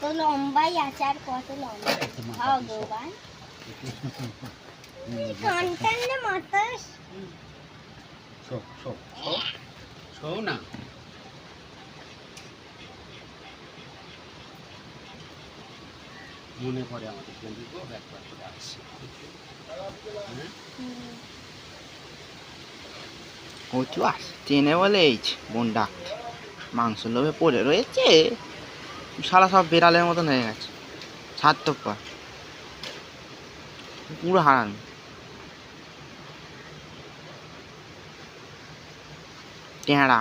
কত লম্বাই আছে আর কত লম্বা ভগবান। টান টানলে মাথা শো শো শো শো না। মনে পড়ে আমাদের বন্ধু তো একবার করে আসছে হ্যাঁ? ও তো আসছেনে বলে বোন ডাকছে। মাংস লোভে পড়ে রয়েছে। সারা সব বেড়ালের মতন হয়ে গেছে। স্বার্থপর পুরো হারান। টেঁড়া।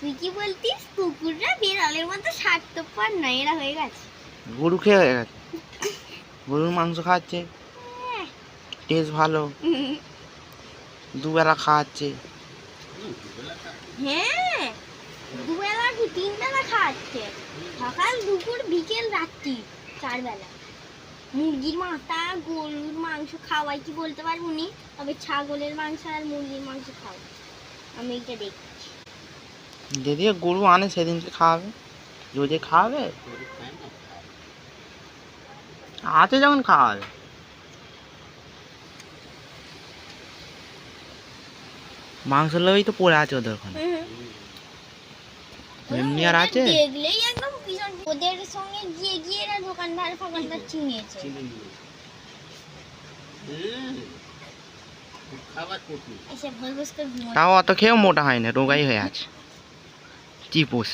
তুই কি বলতিস? কুকুররা বিড়ালের মতো স্বার্থপর নয় এরা হয়ে গেছে। গরু খেয়ে হয়ে গেছে। গরুর মাংস খাচ্ছে। টেস্ট ভালো। দুবেলা খাওয়াচ্ছে হ্যাঁ। দুবেলা কি তিন বেলা খাওয়াচ্ছে সকাল দুপুর বিকেল রাত্রি চার বেলা মুরগির মাথা গরুর মাংস খাওয়াই কি বলতে পারব নি? তবে ছাগলের মাংস আর মুরগির মাংস খাও আমি এটা দেখি যদি গরু আনে সেদিনকে খাওয়াবে। যদি খাওয়াবে। আছে যখন খাওয়াবে। মাংস লোভেই তো পড়ে আছে ওদের ওখানে। এমনি আর আছে? দেখলেই একদম ভীষণ ওদের সঙ্গে গিয়ে গিয়ে এরা দোকানদার ফোকানদার চিনিয়েছে। তাও অত খেয়েও মোটা হয় না রোগাই হয়ে আছে। চিপুস।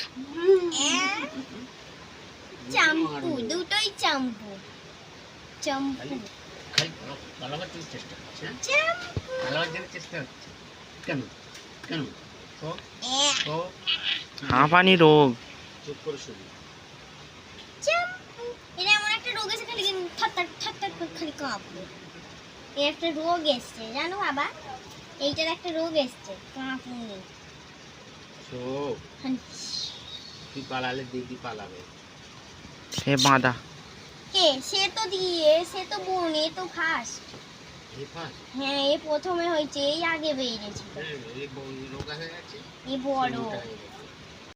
চাম্পু দুটোই চাম্পু। চাম্পু। চেষ্টা করছে হ্যাঁ? চেষ্টা কেন? কেন? তো এহ, তো হাঁপানি রোগ। চুপ করে শুনি এটা এমন একটা রোগ এসে খালি কাঁপবে এর একটা রোগ এসছে জানো বাবা? এইটার একটা রোগ এসছে কাঁপুনি। তুই পালালে দিদি পালাবে। সে বাঁধা। কে? সে তো দিয়ে সে তো বোন এ তো ফার্স্ট হ্যাঁ এ প্রথমে হয়েছে এই আগে বেরিয়েছিল হ্যাঁ হয়ে এ বড়। হয়ে।